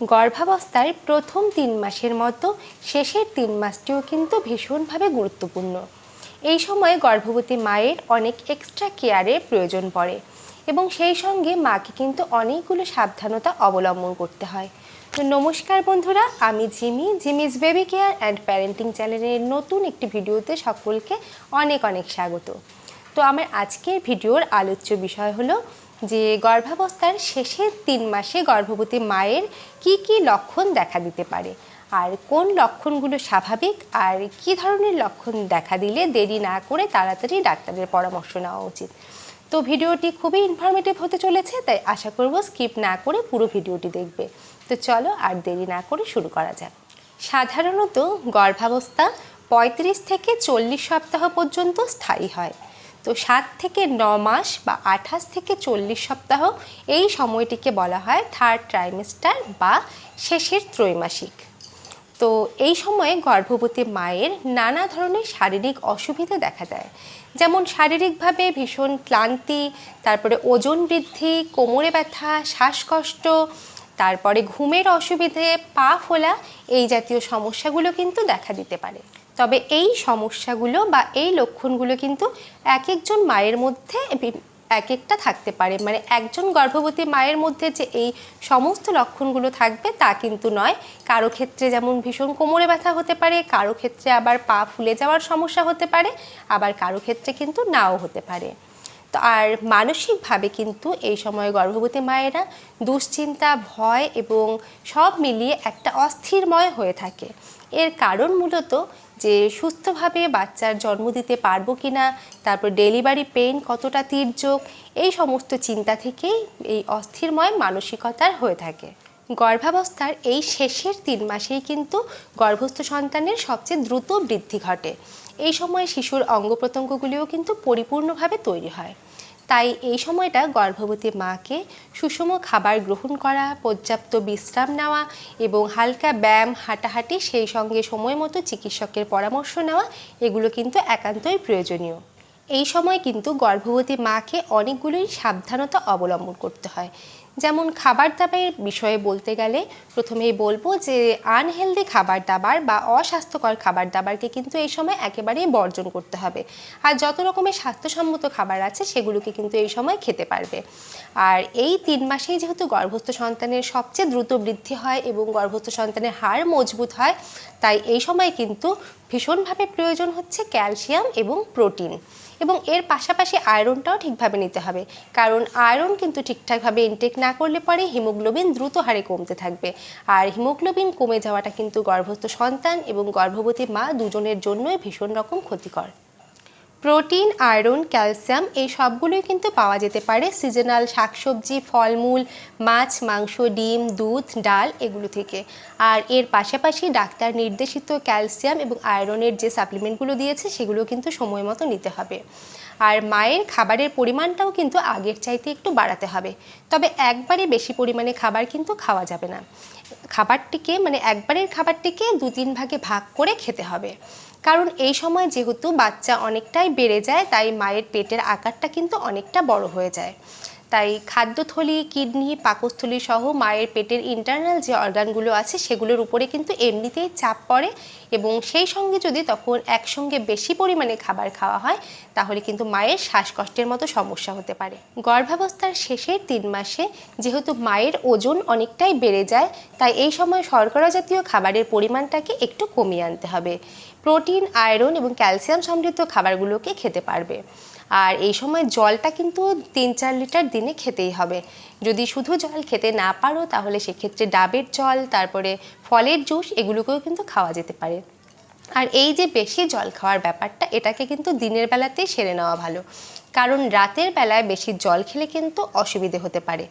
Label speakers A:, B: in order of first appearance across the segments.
A: গর্ভাবস্থার প্রথম তিন মাসের মতো শেষের তিন মাসটিও কিন্তু ভীষণভাবে গুরুত্বপূর্ণ। এই সময়ে গর্ভবতী মায়ের অনেক এক্সট্রা কেয়ারের প্রয়োজন পড়ে এবং সেই সঙ্গে মাকে কিন্তু অনেকগুলো সাবধানতা অবলম্বন করতে হয়। তো নমস্কার বন্ধুরা, আমি Jimi Jimi's baby care and parenting চ্যানেলের নতুন একটি ভিডিওতে সকলকে অনেক অনেক স্বাগত। তো আমার আজকের ভিডিওর আলোচ্য বিষয় হলো যে গর্ভাবস্থার শেষের তিন মাসে গর্ভবতী মায়ের কি কি লক্ষণ দেখা দিতে পারে? আর কোন লক্ষণগুলো স্বাভাবিক? আর কি ধরনের লক্ষণ দেখা দিলে দেরি না করে তাড়াতাড়ি ডাক্তারের পরামর্শ নেওয়া উচিত? তো ভিডিওটি খুবই ইনফরমেটিভ হতে চলেছে, তাই আশা করব স্কিপ না করে পুরো ভিডিওটি দেখবে। তো চলো আর দেরি না করে শুরু করা যাক। সাধারণত গর্ভাবস্থা পঁয়ত্রিশ থেকে চল্লিশ সপ্তাহ পর্যন্ত স্থায়ী হয়। তো সাত থেকে ন মাস বা আঠাশ থেকে চল্লিশ সপ্তাহ এই সময়টিকে বলা হয় থার্ড ট্রাইমেস্টার বা শেষের ত্রৈমাসিক। তো এই সময়ে গর্ভবতী মায়ের নানা ধরনের শারীরিক অসুবিধা দেখা দেয়। যেমন শারীরিকভাবে ভীষণ ক্লান্তি, তারপরে ওজন বৃদ্ধি, কোমরে ব্যথা, শ্বাসকষ্ট, তারপরে ঘুমের অসুবিধে, পা ফোলা এই জাতীয় সমস্যাগুলো কিন্তু দেখা দিতে পারে। তবে এই সমস্যাগুলো বা এই লক্ষণগুলো কিন্তু এক একজন মায়ের মধ্যে এক একটা থাকতে পারে। মানে একজন গর্ভবতী মায়ের মধ্যে যে এই সমস্ত লক্ষণগুলো থাকবে তা কিন্তু নয়। কারও ক্ষেত্রে যেমন ভীষণ কোমরে ব্যথা হতে পারে, কারও ক্ষেত্রে আবার পা ফুলে যাওয়ার সমস্যা হতে পারে, আবার কারও ক্ষেত্রে কিন্তু নাও হতে পারে। তো আর মানসিকভাবে কিন্তু এই সময় গর্ভবতী মায়েরা দুশ্চিন্তা, ভয় এবং সব মিলিয়ে একটা অস্থিরময় হয়ে থাকে। এর কারণ মূলত যে সুস্থভাবে বাচ্চার জন্ম দিতে পারব কি না তারপর ডেলিভারি পেইন কতটা তীর্যক, এই সমস্ত চিন্তা থেকেই এই অস্থিরময় মানসিকতার হয়ে থাকে। গর্ভাবস্থার এই শেষের তিন মাসেই কিন্তু গর্ভস্থ সন্তানের সবচেয়ে দ্রুত বৃদ্ধি ঘটে। এই সময় শিশুর অঙ্গ প্রত্যঙ্গগুলিও কিন্তু পরিপূর্ণভাবে তৈরি হয়। তাই এই সময়টা গর্ভবতী মাকে সুষম খাবার গ্রহণ করা, পর্যাপ্ত বিশ্রাম নেওয়া এবং হালকা ব্যায়াম, হাঁটাহাঁটি সেই সঙ্গে সময় মতো চিকিৎসকের পরামর্শ নেওয়া, এগুলো কিন্তু একান্তই প্রয়োজনীয়। এই সময় কিন্তু গর্ভবতী মাকে অনেকগুলোই সাবধানতা অবলম্বন করতে হয়। যেমন খাবার দাবারের বিষয়ে বলতে গেলে প্রথমেই বলব যে আনহেলদি খাবার দাবার বা অস্বাস্থ্যকর খাবার দাবারকে কিন্তু এই সময় একেবারেই বর্জন করতে হবে। আর যত রকমের স্বাস্থ্যসম্মত খাবার আছে, সেগুলোকে কিন্তু এই সময় খেতে পারবে। আর এই তিন মাসেই যেহেতু গর্ভস্থ সন্তানের সবচেয়ে দ্রুত বৃদ্ধি হয় এবং গর্ভস্থ সন্তানের হাড় মজবুত হয়, তাই এই সময় কিন্তু ভীষণভাবে প্রয়োজন হচ্ছে ক্যালসিয়াম এবং প্রোটিন। এবং এর পাশাপাশি আয়রনটাও ঠিকভাবে নিতে হবে। কারণ আয়রন কিন্তু ঠিকঠাকভাবে ইনটেক না করলে পরে হিমোগ্লোবিন দ্রুত হারে কমতে থাকবে। আর হিমোগ্লোবিন কমে যাওয়াটা কিন্তু গর্ভস্থ সন্তান এবং গর্ভবতী মা দুজনের জন্যই ভীষণ রকম ক্ষতিকর। প্রোটিন, আয়রন, ক্যালসিয়াম এই সবগুলোই কিন্তু পাওয়া যেতে পারে। সিজনাল শাকসবজি, ফলমূল, মাছ, মাংস, ডিম, দুধ, ডাল এগুলো থেকে। আর এর পাশাপাশি ডাক্তার নির্দেশিত ক্যালসিয়াম এবং আয়রনের যে সাপ্লিমেন্টগুলো দিয়েছে সেগুলো কিন্তু সময় মতো নিতে হবে। আর মায়ের খাবারের পরিমাণটাও কিন্তু আগের চাইতে একটু বাড়াতে হবে। তবে একবারে বেশি পরিমাণে খাবার কিন্তু খাওয়া যাবে না। খাবারটিকে মানে একবারের খাবারটিকে দু তিন ভাগে ভাগ করে খেতে হবে। কারণ এই সময় যেহেতু বাচ্চা অনেকটাই বেড়ে যায়, তাই মায়ের পেটের আকারটা কিন্তু অনেকটা বড় হয়ে যায়। তাই খাদ্যথলি, কিডনি, পাকস্থলী সহ মায়ের পেটের ইন্টারনাল যে অর্গানগুলো আছে সেগুলোর উপরে কিন্তু এমনিতেই চাপ পড়ে এবং সেই সঙ্গে যদি তখন একসঙ্গে বেশি পরিমাণে খাবার খাওয়া হয়, তাহলে কিন্তু মায়ের শ্বাসকষ্টের মতো সমস্যা হতে পারে। গর্ভাবস্থার শেষের তিন মাসে যেহেতু মায়ের ওজন অনেকটাই বেড়ে যায়, তাই এই সময় শর্করা জাতীয় খাবারের পরিমাণটাকে একটু কমিয়ে আনতে হবে। প্রোটিন, আয়রন এবং ক্যালসিয়াম সমৃদ্ধ খাবারগুলোকে খেতে পারবে। আর এই সময় জলটা কিন্তু তিন চার লিটার দিনে খেতেই হবে। যদি শুধু জল খেতে না পারো, তাহলে সেক্ষেত্রে ডাবের জল, তারপরে ফলের জুস, এগুলোকেও কিন্তু খাওয়া যেতে পারে। আর এই যে বেশি জল খাওয়ার ব্যাপারটা, এটাকে কিন্তু দিনের বেলাতেই সেরে নেওয়া ভালো। কারণ রাতের বেলায় বেশি জল খেলে কিন্তু অসুবিধে হতে পারে।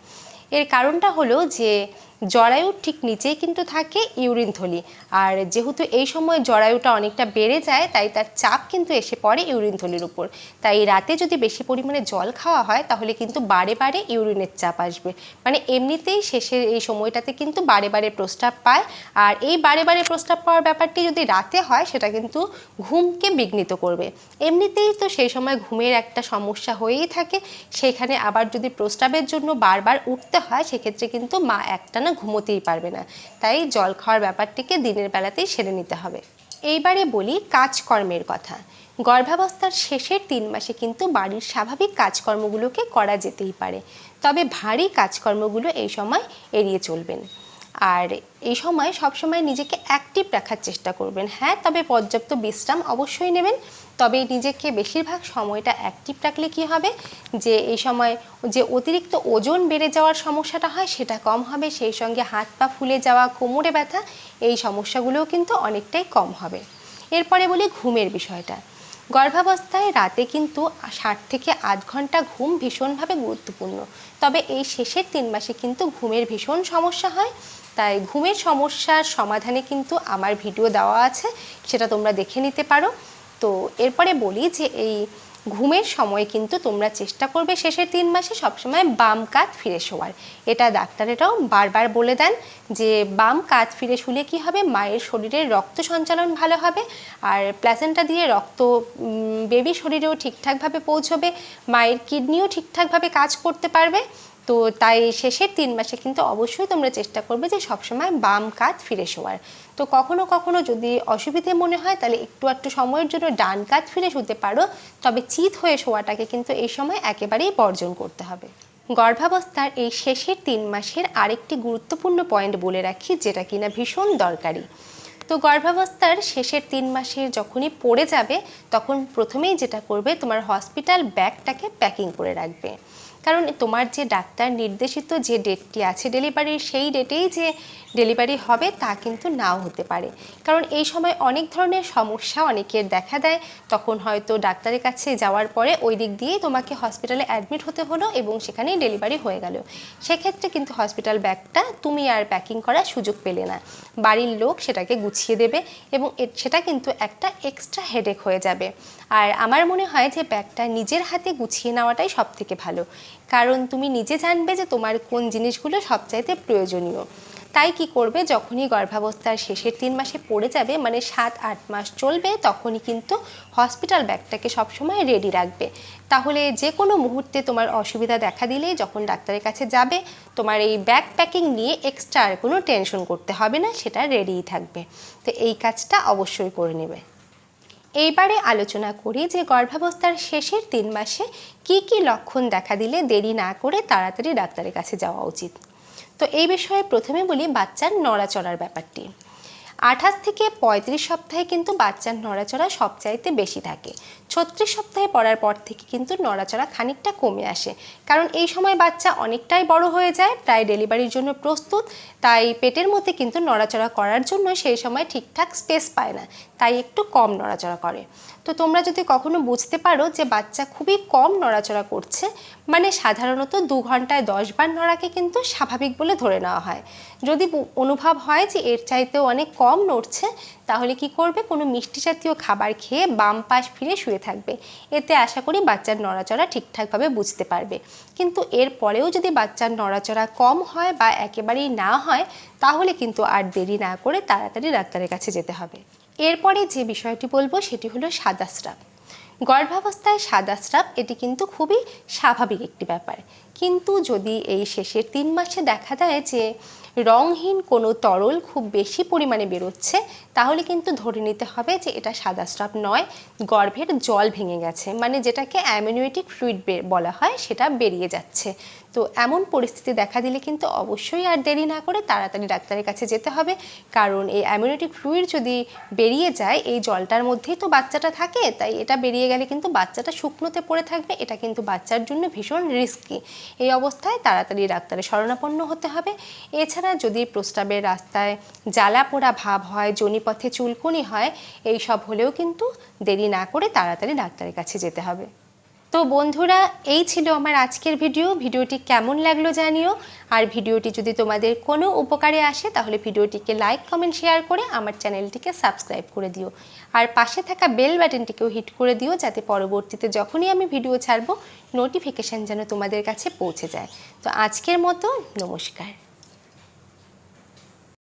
A: এর কারণটা হলো যে জরায়ুর ঠিক নিচেই কিন্তু থাকে ইউরিন থলি। আর যেহেতু এই সময় জরায়ুটা অনেকটা বেড়ে যায়, তাই তার চাপ কিন্তু এসে পড়ে ইউরিন থলির উপর। তাই রাতে যদি বেশি পরিমাণে জল খাওয়া হয়, তাহলে কিন্তু বারে বারে ইউরিনের চাপ আসবে। মানে এমনিতেই শেষের এই সময়টাতে কিন্তু বারে বারে প্রস্রাব পায়। আর এই বারে বারে প্রস্রাব পাওয়ার ব্যাপারটি যদি রাতে হয়, সেটা কিন্তু ঘুমকে বিঘ্নিত করবে। এমনিতেই তো সেই সময় ঘুমের একটা সমস্যা হয়েই থাকে। সেখানে আবার যদি প্রস্রাবের জন্য বারবার উঠতে হয়, সেক্ষেত্রে কিন্তু মা একটানা না ঘুমোতেই পারবে না। তাই জল খাওয়ার ব্যাপারটিকে দিনের বেলাতেই সেরে নিতে হবে। এইবারে বলি কাজকর্মের কথা। গর্ভাবস্থার শেষের তিন মাসে কিন্তু বাড়ির স্বাভাবিক কাজকর্মগুলোকে করা যেতেই পারে। তবে ভারী কাজকর্মগুলো এই সময় এড়িয়ে চলবেন। আর এই সময় সবসময় নিজেকে অ্যাক্টিভ রাখার চেষ্টা করবেন। হ্যাঁ তবে পর্যাপ্ত বিশ্রাম অবশ্যই নেবেন। তবে নিজেকে বেশিরভাগ সময়টা অ্যাক্টিভ রাখলে কি হবে? যে এই সময় যে অতিরিক্ত ওজন বেড়ে যাওয়ার সমস্যাটা হয়, সেটা কম হবে। সেই সঙ্গে হাত পা ফুলে যাওয়া, কোমরে ব্যথা, এই সমস্যাগুলোও কিন্তু অনেকটাই কম হবে। এরপরে বলি ঘুমের বিষয়টা। গর্ভাবস্থায় রাতে কিন্তু ষাট থেকে আধ ঘণ্টা ঘুম ভীষণভাবে গুরুত্বপূর্ণ। তবে এই শেষের তিন মাসে কিন্তু ঘুমের ভীষণ সমস্যা হয়। তাই ঘুমের সমস্যার সমাধানে কিন্তু আমার ভিডিও দেওয়া আছে, সেটা তোমরা দেখে নিতে পারো। তো এরপরে বলি যে এই ঘুমের সময় কিন্তু তোমরা চেষ্টা করবে শেষের তিন মাসে সবসময় বাম কাত ফিরে শোয়ার। এটা ডাক্তারেরাও বারবার বলে দেন যে বাম কাত ফিরে শুলে কি হবে? মায়ের শরীরের রক্ত সঞ্চালন ভালো হবে আর প্ল্যাসেন্টা দিয়ে রক্ত বেবি শরীরেও ঠিকঠাকভাবে পৌঁছবে, মায়ের কিডনিও ঠিকঠাকভাবে কাজ করতে পারবে। তো তাই শেষের তিন মাসে কিন্তু অবশ্যই তোমরা চেষ্টা করবে যে সবসময় বাম কাত ফিরে শোয়ার। তো কখনো কখনো যদি অসুবিধে মনে হয় তাহলে একটু একটু সময়ের জন্য ডান কাত ফিরে শুতে পারো। তবে চিত হয়ে শোয়াটাকে কিন্তু এই সময় একেবারেই বর্জন করতে হবে। গর্ভাবস্থার এই শেষের তিন মাসের আরেকটি গুরুত্বপূর্ণ পয়েন্ট বলে রাখি, যেটা কিনা ভীষণ দরকারি। তো গর্ভাবস্থার শেষের তিন মাসের যখনই পড়ে যাবে, তখন প্রথমেই যেটা করবে তোমার হসপিটাল ব্যাগটাকে প্যাকিং করে রাখবে। কারণ তোমার যে ডাক্তার নির্দেশিত যে ডেটটি আছে ডেলিভারির সেই ডেটেই যে ডেলিভারি হবে তা কিন্তু নাও হতে পারে। কারণ এই সময় অনেক ধরনের সমস্যা অনেকের দেখা দেয়। তখন হয়তো ডাক্তারের কাছে যাওয়ার পরে ওই দিক দিয়েই তোমাকে হসপিটালে অ্যাডমিট হতে হলো এবং সেখানেই ডেলিভারি হয়ে গেল। সেক্ষেত্রে কিন্তু হসপিটাল ব্যাগটা তুমি আর প্যাকিং করার সুযোগ পেলে না। বাড়ির লোক সেটাকে গুছিয়ে দেবে এবং সেটা কিন্তু একটা এক্সট্রা হেডেক হয়ে যাবে। আর আমার মনে হয় যে ব্যাগটা নিজের হাতে গুছিয়ে নেওয়াটাই সব থেকে ভালো। কারণ তুমি নিজে জানবে যে তোমার কোন জিনিসগুলো সবচাইতে প্রয়োজনীয়। তাই কি করবে? যখনই গর্ভাবস্থার শেষের তিন মাসে পড়ে যাবে মানে সাত, আট মাস চলবে, তখনই কিন্তু হসপিটাল ব্যাগটাকে সবসময় রেডি রাখবে। তাহলে যে কোনো মুহূর্তে তোমার অসুবিধা দেখা দিলেই যখন ডাক্তারের কাছে যাবে, তোমার এই ব্যাগ প্যাকিং নিয়ে এক্সট্রা আর কোনো টেনশন করতে হবে না, সেটা রেডিই থাকবে। তো এই কাজটা অবশ্যই করে নেবে। এইবারে আলোচনা করি যে গর্ভাবস্থার শেষের তিন মাসে কি কি লক্ষণ দেখা দিলে দেরি না করে তাড়াতাড়ি ডাক্তারের কাছে যাওয়া উচিত। তো এই বিষয়ে প্রথমে বলি বাচ্চার নড়াচড়ার ব্যাপারটি। আঠাশ থেকে পঁয়ত্রিশ সপ্তাহে কিন্তু বাচ্চার নড়াচড়া সবচাইতে বেশি থাকে। ছত্রিশ সপ্তাহে পড়ার পর থেকে কিন্তু নড়াচড়া খানিকটা কমে আসে। কারণ এই সময় বাচ্চা অনেকটাই বড় হয়ে যায়, প্রায় ডেলিভারির জন্য প্রস্তুত, তাই পেটের মধ্যে কিন্তু নড়াচড়া করার জন্য সেই সময় ঠিকঠাক স্পেস পায় না, তাই একটু কম নড়াচড়া করে। তো তোমরা যদি কখনো বুঝতে পারো যে বাচ্চা খুবই কম নড়াচড়া করছে মানে সাধারণত দু ঘন্টায় দশ বার নড়াকে কিন্তু স্বাভাবিক বলে ধরে নেওয়া হয়। যদি অনুভব হয় যে এর চাইতেও অনেক কম নড়ছে তাহলে কি করবে? কোনো মিষ্টি জাতীয় খাবার খেয়ে বাম পাশ ফিরে শুয়ে থাকবে। এতে আশা করি বাচ্চার নড়াচড়া ঠিকঠাকভাবে বুঝতে পারবে। কিন্তু এর পরেও যদি বাচ্চার নড়াচড়া কম হয় বা একেবারেই না হয়, তাহলে কিন্তু আর দেরি না করে তাড়াতাড়ি ডাক্তারের কাছে যেতে হবে। এরপরে যে বিষয়টি বলব, সেটি হলো সাদা স্রাব। গর্ভাবস্থায় সাদা স্রাব, এটি কিন্তু খুবই স্বাভাবিক একটি ব্যাপার। কিন্তু যদি এই শেষের তিন মাসে দেখা দেয় যে রংহীন কোনো তরল খুব বেশি পরিমাণে বেরোচ্ছে, তাহলে কিন্তু ধরে নিতে হবে যে এটা সাদা স্রাব নয়, গর্ভের জল ভেঙে গেছে। মানে যেটাকে অ্যামিনিউটিক ফ্লুইড বলা হয়, সেটা বেরিয়ে যাচ্ছে। তো এমন পরিস্থিতি দেখা দিলে কিন্তু অবশ্যই আর দেরি না করে তাড়াতাড়ি ডাক্তারের কাছে যেতে হবে। কারণ এই অ্যামিউনিটিক ফ্লুইড যদি বেরিয়ে যায়, এই জলটার মধ্যেই তো বাচ্চাটা থাকে, তাই এটা বেরিয়ে গেলে কিন্তু বাচ্চাটা শুকনোতে পড়ে থাকবে। এটা কিন্তু বাচ্চার জন্য ভীষণ রিস্কি এই অবস্থায় তাড়াতাড়ি ডাক্তারের শরণাপন্ন হতে হবে। এছাড়া যদি প্রস্রাবের রাস্তায় জ্বালা পোড়া ভাব হয়, জনিপথে চুলকুনি হয়, এই সব হলেও কিন্তু দেরি না করে তাড়াতাড়ি ডাক্তারের কাছে যেতে হবে। তো বন্ধুরা, এই ছিল আমার আজকের ভিডিও। ভিডিওটি কেমন লাগল জানিও। আর ভিডিওটি যদি তোমাদের কোনো উপকারে আসে, তাহলে ভিডিওটিকে লাইক, কমেন্ট, শেয়ার করে আমার চ্যানেলটিকে সাবস্ক্রাইব করে দিও। আর পাশে থাকা বেল বাটনটিকেও হিট করে দিও, যাতে পরবর্তীতে যখনই আমি ভিডিও ছাড়বো নোটিফিকেশান যেন তোমাদের কাছে পৌঁছে যায়। তো আজকের মতো, নমস্কার।